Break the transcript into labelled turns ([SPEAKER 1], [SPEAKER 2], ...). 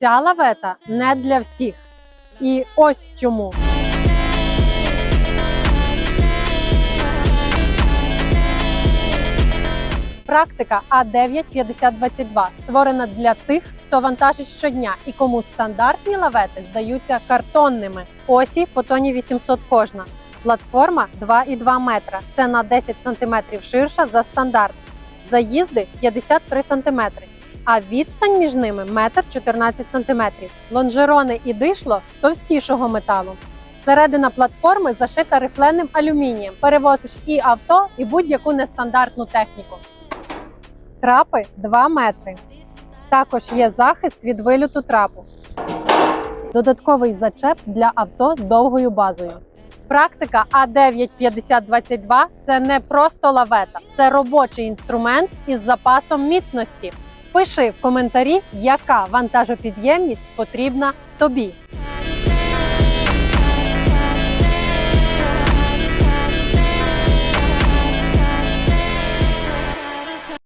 [SPEAKER 1] Ця лавета не для всіх. І ось чому. Практика А95022 створена для тих, хто вантажить щодня і кому стандартні лавети здаються картонними. Осі по тоні 800 кожна. Платформа 2,2 метра. Це на 10 см ширша за стандарт. Заїзди 53 см, а відстань між ними 1,14 см. Лонжерони і дишло товстішого металу. Середина платформи зашита рифленим алюмінієм. Перевозиш і авто, і будь-яку нестандартну техніку. Трапи 2 метри. Також є захист від вилюту трапу. Додатковий зачеп для авто з довгою базою. Практика А95022 це не просто лавета, це робочий інструмент із запасом міцності. Пиши в коментарі, яка вантажопідємність потрібна тобі.